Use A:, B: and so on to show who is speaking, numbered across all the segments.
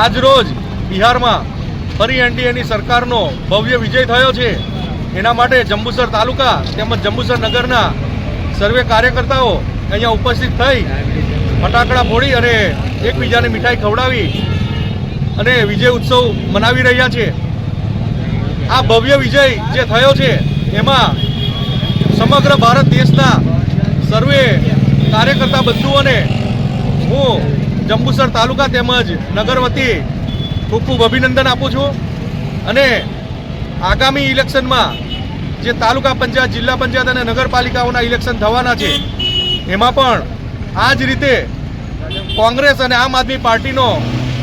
A: આજ રોજ બિહારમાં ફરી એનડીએની સરકારનો ભવ્ય વિજય થયો છે. એના માટે જંબુસર તાલુકા તેમજ જંબુસર નગરના સર્વે કાર્યકર્તાઓ અહીંયા ઉપસ્થિત થઈ ફટાકડા ફોડી અને એકબીજાને મીઠાઈ ખવડાવી અને વિજય ઉત્સવ મનાવી રહ્યા છે. આ ભવ્ય વિજય જે થયો છે, એમાં સમગ્ર ભારત દેશના સર્વે કાર્યકર્તા બંધુઓને હું જંબુસર તાલુકા તેમજ નગર વતી ખૂબ ખૂબ અભિનંદન આપું છું. અને આગામી ઇલેક્શનમાં જે તાલુકા પંચાયત, જિલ્લા પંચાયત અને નગરપાલિકાઓના ઇલેક્શન થવાના છે, એમાં પણ આ જ રીતે કોંગ્રેસ અને આમ આદમી પાર્ટીનો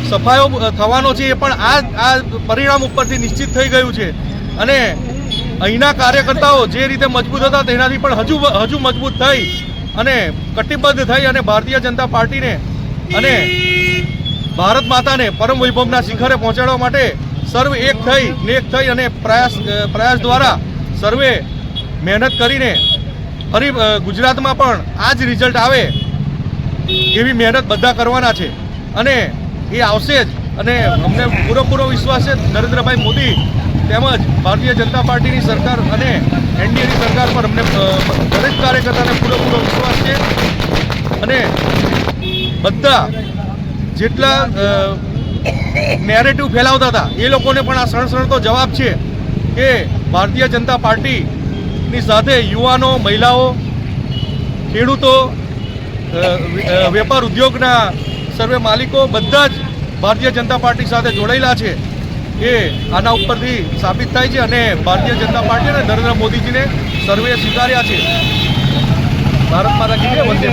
A: સફાયો થવાનો છે એ પણ આ આ પરિણામ ઉપરથી નિશ્ચિત થઈ ગયું છે. અને અહીંના કાર્યકર્તાઓ જે રીતે મજબૂત હતા તેનાથી પણ હજુ હજુ મજબૂત થઈ અને કટિબદ્ધ થઈ અને ભારતીય જનતા પાર્ટીને અને ભારત માતાને પરમ વૈભવના શિખરે પહોંચાડવા માટે સર્વ એક થઈ નેક થઈ અને પ્રયાસ પ્રયાસ દ્વારા સર્વે મહેનત કરીને ફરી ગુજરાતમાં પણ આ જ રિઝલ્ટ આવે એવી મહેનત બધા કરવાના છે. અને એ આવશે જ અને અમને પૂરેપૂરો વિશ્વાસ છે નરેન્દ્રભાઈ મોદી તેમજ ભારતીય જનતા પાર્ટીની સરકાર અને એનડીએની સરકાર પર અમને દરેક કાર્યકર્તાને પૂરેપૂરો વિશ્વાસ છે. અને બધા જેટલા નેરેટિવ ફેલાવતા હતા, એ લોકોને પણ આ સણસણતો જવાબ છે કે ભારતીય જનતા પાર્ટીની સાથે યુવાનો, મહિલાઓ, ખેડૂતો વેપાર ઉદ્યોગના સર્વે માલિકો બધા જ ભારતીય જનતા પાર્ટી સાથે જોડાયેલા છે એ આના ઉપરથી સાબિત થાય છે અને ભારતીય જનતા પાર્ટી અને નરેન્દ્ર મોદીજીને સર્વે સ્વીકાર્યા છે. ભારત માતા કીધે વંદે